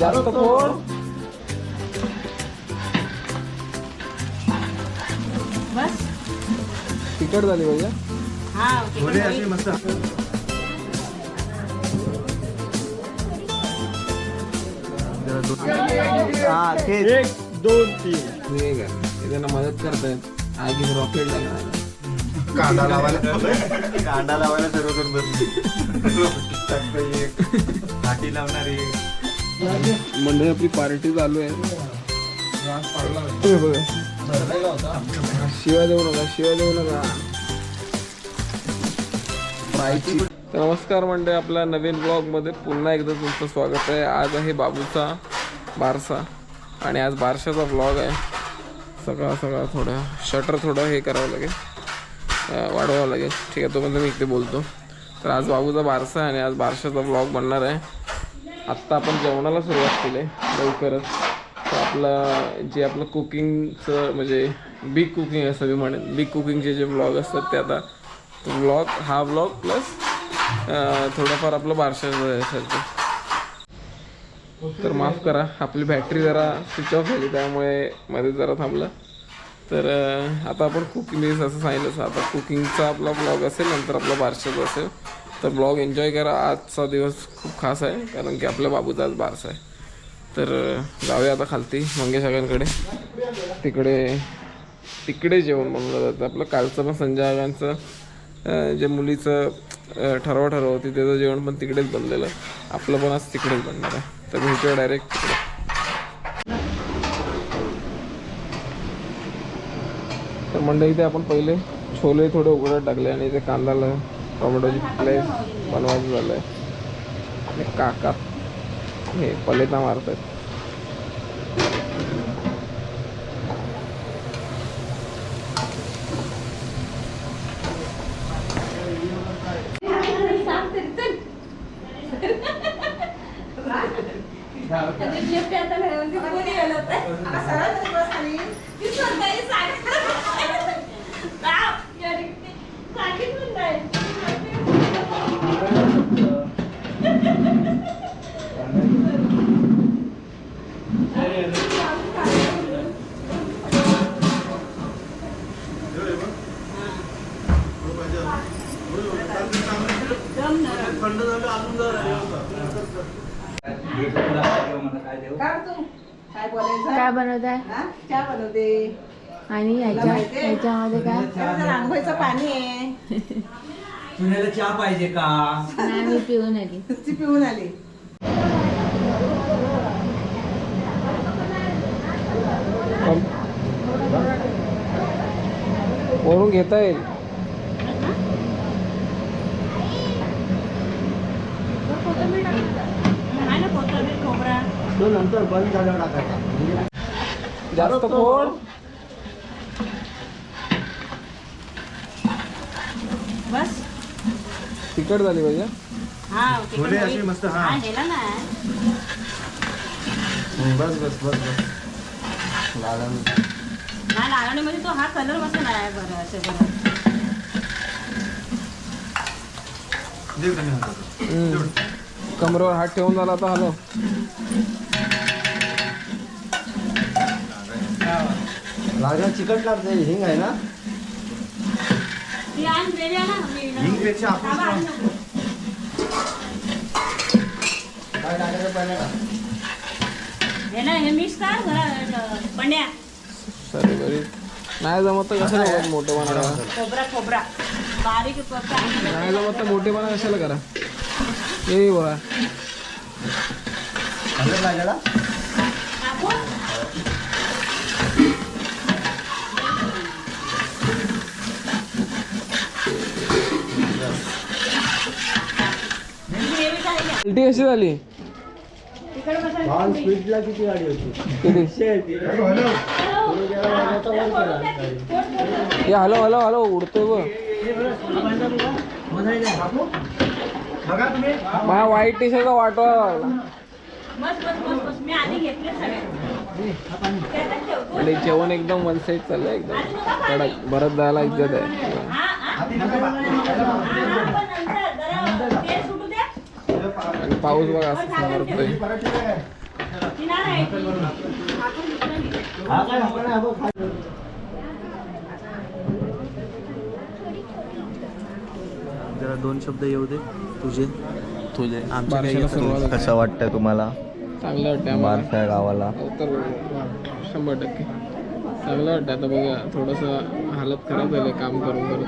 जास्त फोड बस. तिखट झाली पाहिजे हा थोडे असे मस्त. हा एक दोन तीन. हे का हे त्यांना मदत करतायत. आगी रॉकेट लागणार. कांदा लावायला. कांदा लावायला सर्वजण बसले. काठी लावणारी मंडळी आपली पार्टी चालू आहे. बघा. शिवा देऊ नका शिवा देऊ नका नमस्कार मंडळी आपल्या नवीन ब्लॉगमध्ये पुन्हा एकदा तुमचं स्वागत आहे. आज आहे बाबूचा बारसा आणि आज बारशाचा ब्लॉग आहे. सकाळ सकाळ थोडं शटर थोडं हे करावं लागेल. वाढवावं लागेल. ठीक आहे तोपर्यंत मी इथे बोलतो. तर आज बाबूचा बारसा आहे आणि आज बारशाचा ब्लॉग बनणार आहे. आत्ता आपण जेवणाला सुरुवात केली लवकरच. तर आपलं जे आपलं कुकिंगचं म्हणजे बिग कुकिंग असं मी म्हणेन. बिग कुकिंगचे जे ब्लॉग असतात ते आता ब्लॉग हा ब्लॉग प्लस थोडंफार आपलं बारशाचं तर माफ करा आपली बॅटरी जरा स्विच ऑफ झाली त्यामुळे मध्ये जरा थांबलं. तर आता आपण कुकिंग असं सांगितलं आता कुकिंगचा आपला ब्लॉग असेल नंतर आपला बारशाचा असेल. तर ब्लॉग एन्जॉय करा. आजचा दिवस खूप खास आहे कारण की आपल्या बाबूचा आज बारसा आहे. तर जाऊया आता खालती मंगेश आगांकडे तिकडे तिकडे जेवण बनवलं जातं. आपलं कालचं पण संजय आगांचं जे मुलीचं ठराव ठराव ठरव होती त्याचं जेवण पण तिकडेच बनलेलं. आपलं पण आज तिकडेच बनणार आहे. तर भेटूया डायरेक्ट तिकडे. तर मंडळी इथे आपण पहिले छोले थोडे उघडत टाकले आणि इथे कांदाला टोमॅटोची प्लेस बनवायचं झालं आहे आणि काका हे पलेता मारतात बनवत आहे हा? चहा बनवते. आणि ह्याच्या? ह्याच्यामध्ये काय? रांगोळीचं पाणी आहे. तुला चहा पाहिजे का? नाही मी पिऊन आली. ती पिऊन आली. वरून घेता येईल. तो नंतर बंद झाल्यावर टाकायचा. जास्त फोड बस. तिखट झाली पाहिजे हा? थोडे असे मस्त हा. हेला ना. बस बस बस बस. लाला नाही लावणीमध्ये तो हा कलर मस्त नाही आहे बरं असं बरं. देव कमी होता हम्म. कमरेवर हात ठेवून झाला आता हॅलो. लागा चिकट लागते हिंग आहे ना? ती आण वेळी आहे ना मी हिंगपेक्षा आपण. काय? टाकायचं पंड्या सरी बरी नाही जमत तर कशाला करा मोठे बनवा खोबरा खोबरा. बारीक खोबरा. नाही जमत तर मोठे बना कशाला करा? ये बघा हलत उलटी कशी झाली स्पीडला किती गाडी होती हे हॅलो हॅलो हॅलो उडतोय बघ माझ्या वाईट टी शर्ट वाटवा लागला बस बस बस बस मी आधी घेतले सगळे त्याच्यात ठेवतो आणि जेवण एकदम वन साईड चाललंय एकदम कडक भरत जायला इज्जत आहे आपण नाही, आपण खाय. जरा दोन शब्द येऊ दे तुझे. तुझे आमचे बारशाला काही सुरुवात आहे. कसं वाटतंय तुम्हाला? चांगलं वाटतं बारसा गावाला? तर शंभर टक्के. चांगलं वाटतं आता बघा थोडंसं हालत खराब झाली काम करून करून.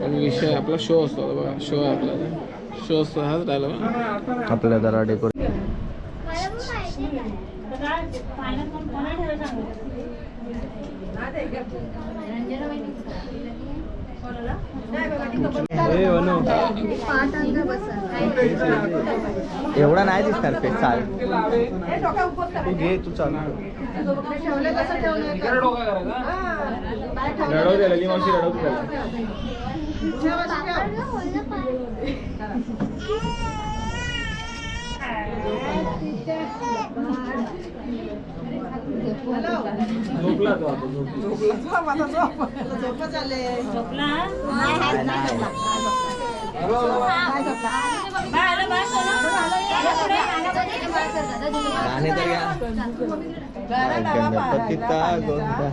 पण विषय आपला शो असतो बघा शो आहे आपला. शो असतो हाच डायलॉग आपल्या जरा डेकोर एवढा नाही दिसणार पेट चाल. तू घे तू चाल. रडवते मावशी रडवते झोपला तो. आता झोपला झोपला बाय आलं बाय सोनं गाणे तर घ्या गणपतीचा गोंधळ.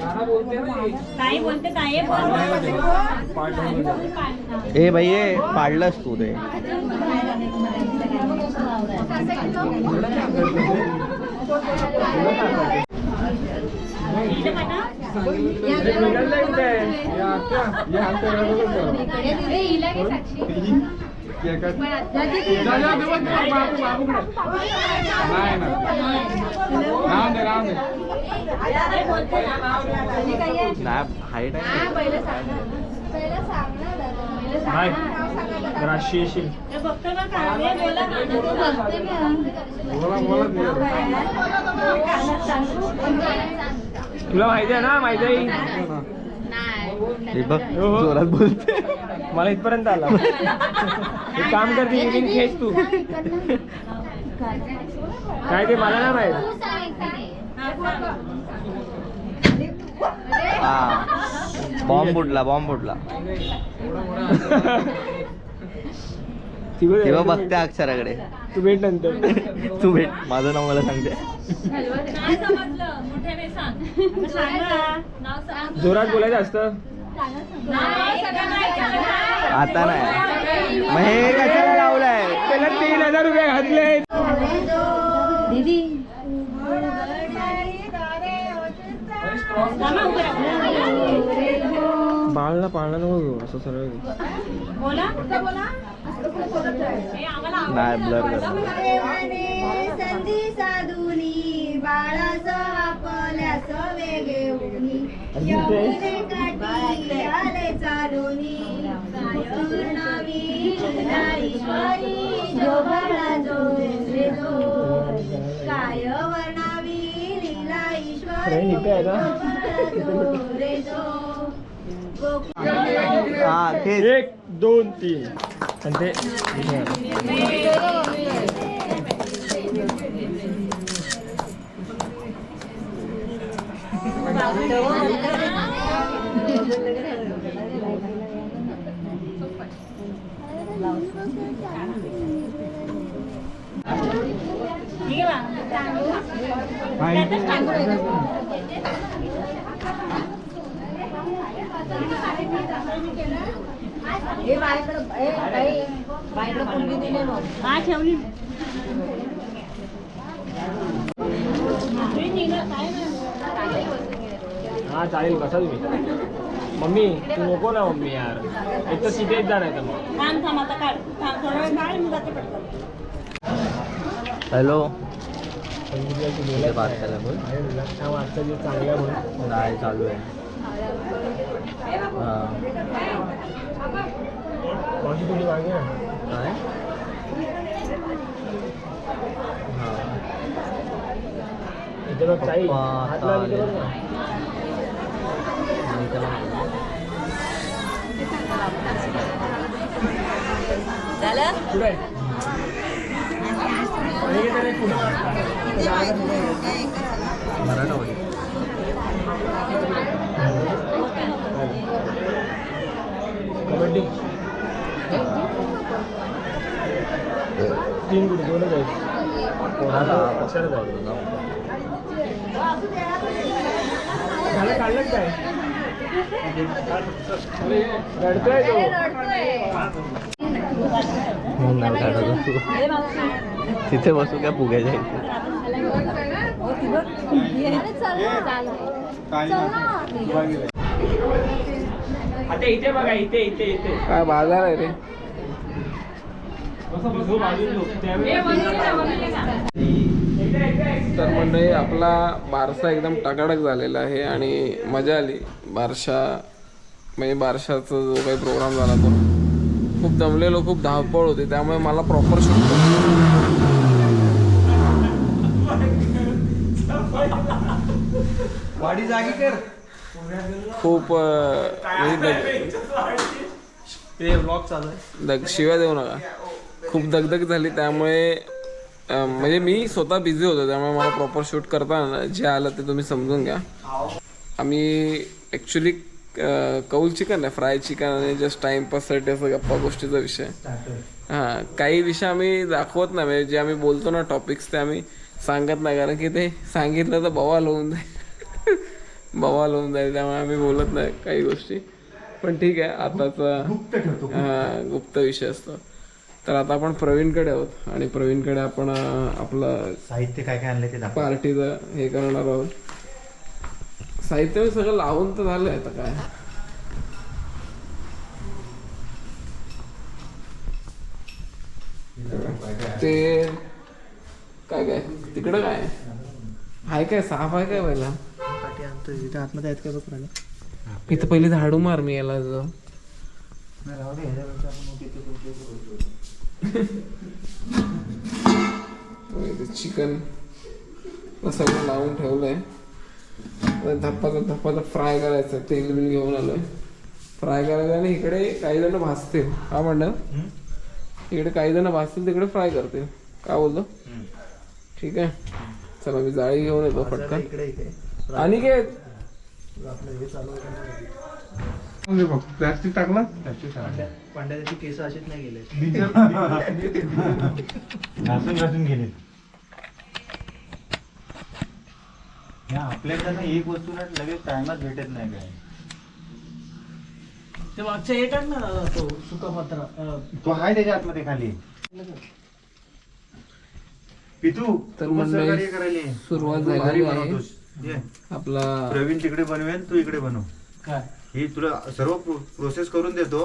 बोलते काय बोल ए भाई ए पाडलंस तू ते हाईट आहे बघतो ना तुला माहिती आहे ना माहिती आहे? बघ जोरात बोलते. मला इथपर्यंत आला. एक काम करते खेच तू. काय ते मला नाही माहीत हा बॉम्ब बुडला बॉम्ब बुडला. तेव्हा बघते अक्षराकडे. तू भेट नंतर. तू भेट. माझं नाव मला सांगते. काय समजलं. मोठ्याने सांग. आता सांग ना. नाव सांग. जोरात बोलायचं असतं. आता नाही. मग हे कशाला लावलंय? त्याला तीन हजार रुपये घातले दीदी. बाळला पाळणं नको घेऊ असं सरळ घे. बोला. नाही ब्लर कर संधी साधुनी बाळास आपल्यास वेगे आले चालुनी काय वर्णावी लीला ईश्वरी. हा एक दोन तीन. आणि ते इथे आहे. आहे आहे. हा ठेवली. काय. हा चालेल बसा तुम्ही. मम्मी तू नको ना मम्मी यार. एक तर तिथेच जा नाही तर मग. हॅलो बोलायचं बारशाला बोल आजचा दिवस चांगला म्हणून नाही चालू आहे. हा मावशी थोडी मागे काय हा बघ ताई पप्पा हात लाव इथे बघ ना. आणि त्याला बोलू. पुढे आहे. आणि इथे नाही पुढे. मराठामध्ये कबड्डी तीन कुठे दोनच आहेत. जायचं झालं काढलं काय? रडतोय तो. तिथे बसू काय फुगायच्या इथे आता इथे बघा इथे इथे इथे. काय बाजार आहे रे? तर मंडळी आपला बारसा एकदम टकाटक झालेला आहे आणि मजा आली. बारशा म्हणजे बारशाचा जो काही प्रोग्राम झाला तो खूप दमलेलो खूप धावपळ होती. त्यामुळे मला प्रॉपर शूट वाडी जागी कर. खूप दग- शिव्या देऊ नका. खूप दगदग झाली त्यामुळे म्हणजे मी स्वतः बिझी होतो त्यामुळे मला प्रॉपर शूट करताना जे आलं ते तुम्ही समजून घ्या. आम्ही ॲक्च्युली कौल चिकन आहे फ्राय चिकन आणि जस्ट टाइमपाससाठी असं गप्पा गोष्टीचा विषय. हां काही विषय आम्ही दाखवत नाही म्हणजे जे आम्ही बोलतो ना टॉपिक्स ते आम्ही सांगत नाही कारण की ते सांगितलं तर बवाल होऊन जाईल. बवाल होऊन जाईल त्यामुळे आम्ही बोलत नाही काही गोष्टी. पण ठीक आहे आताचा हां गुप्त विषय असतो. तर आता आपण प्रवीणकडे आहोत आणि प्रवीणकडे आपण आपलं साहित्य काय काय आणलं ते पार्टीचं हे करणार आहोत. साहित्य मी सगळं लावून तर झालंय आता काय. ते काय काय? तिकडं काय? आहे काय साफ आहे काय पहिला? पाठी आणतो इथे आतमध्ये आहेत का बघ राहिलं इथं पहिली झाडू मार मी याला जाऊ. चिकन सगळं लावून ठेवलंय. धप्पाचा धप्पाचा फ्राय करायचं तेल बिल घेऊन आलोय. फ्राय करायचं आणि इकडे काही जण भाजतील. का म्हणलं इकडे काही जण भाजतील तिकडे फ्राय करतील. का बोलतो? ठीक आहे. चला मी जाळी घेऊन येतो पटकन. इकडे इथे आणि काय? हे आहे प्लास्टिक टाकला? पांड्या पांड्याची केस अशीच नाही गेले. घासून गेले. एक वस्तू ना लगेच टायमात भेटत नाही काय ते मागच्या हे टाक ना तो सुका पत्रा अं, तो आहे त्याच्या आतमध्ये खाली. पितू तर. सुरुवात आहे. आपला प्रवीण तिकडे बनवेल तू इकडे बनव. काय? ही तुला सर्व प्रोसेस करून देतो.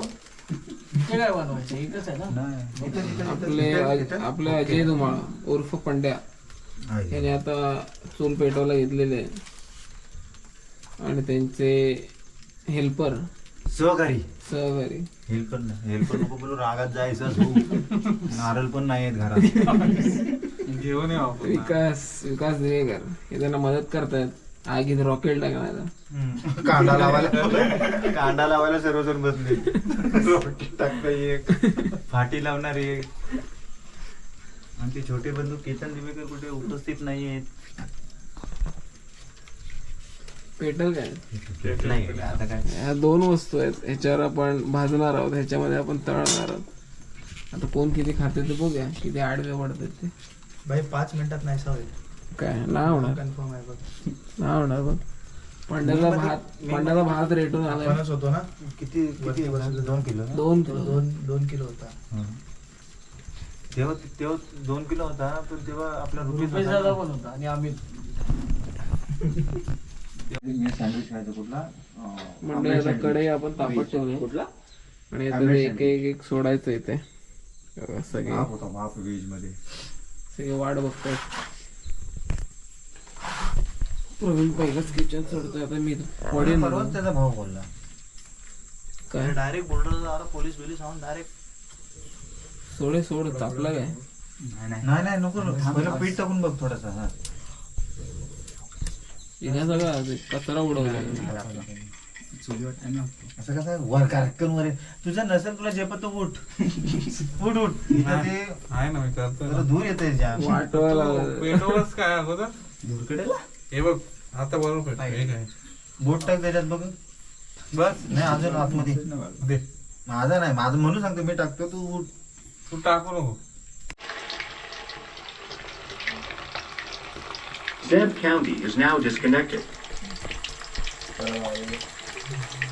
ते काय बनवायचं? इथंच आहे ना? आपले आपले अजय धुमाळ उर्फ पंड्या. याने आता चूल पेटवायला घेतलेले. आणि त्यांचे हेल्पर सहकारी. सहकारी. हेल्पर हेल्पर नको बोलू रागात जायचं तू नारळ पण नाही आहेत घरात. घेऊन विकास विकास दिवेकर. हे त्यांना मदत करतायत आगीत रॉकेट टाकण्याला कांदा लावायला. कांदा लावायला सर्वजण बसले. रोटी टाकता एक. फाटी लावणार एक. आणि ते छोटे बंधू केतन दिवेकर कुठे उपस्थित नाही आहेत. पेटल काय? नाही आता काय? ह्या दोन वस्तू आहेत. ह्याच्यावर आपण भाजणार आहोत. ह्याच्यामध्ये आपण तळणार आहोत. आता कोण किती खाते ते बघूया. किती आडवे पडतात ते. भाई पाच मिनिटात नाही सवय काय? नाही होणार. कन्फर्म आहे बघ. नाही होणार बघ. पंड्याचा भात पंड्याचा भात रेटून आपणच होतो ना? किती किती दोन किलो ना? दोन किलो. दोन दोन किलो होता. हं. तेव्हा तेव्हा दोन किलो होता पण तेव्हा आपला रुपीज रुपेश दादा पण होता आणि आम्ही सँडविच खायचं कुठला? म्हणजे आता कडे आपण तापत ठेवले कुठला? आणि आता ते एक एक एक सोडायचं इथे. सगळे होता भाप व्हेजमध्ये. सगळे वाट बघतात प्रवीण पहिलाच किचन सोडतोय आता मी पडेन परवाच त्याचा भाव बोलला. काय? डायरेक्ट बोलडर पोलीस बिलीस आणून डायरेक्ट सोडे सोड तापला काय? नाही नाही. नको पहिलं पीठ टाकून बघ थोडासा हा. इथे सगळं कचरा उडवला असं कसं? वर कार्यक्रम वर तुझं नसेल तुला जे पण उठ. उठ उठ. आहे ना मी जरा करतो दूर येत काय अगोदर? दूरकडेला? हे बघ आता बरोबर बोट टाक त्याच्यात बघ. बस नाही अजून आतमध्ये. माझा नाही माझं म्हणून सांगतो मी टाकतो तू उठ. तू टाकू नको. Zeb County is now disconnected. Uh,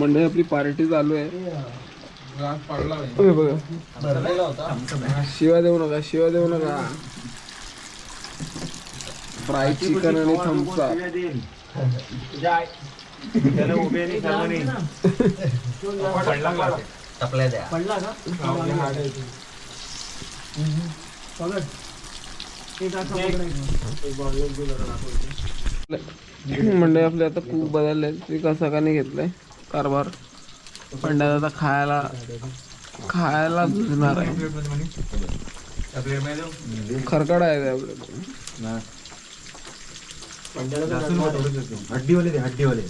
मंडळी आपली पार्टी चालू आहे. बघा शिवा देऊ नका शिवा देऊ नका. फ्राय चिकन आणि थम्सअप त्याला म्हणजे आपले आता खूप बदलले विकास नाही घेतलाय? कारभार. पंड्यात आता खायला खायला झुजणार आहे. खरकड आहे ते आपल्याकडे हड्डीवाले ते हड्डीवाले.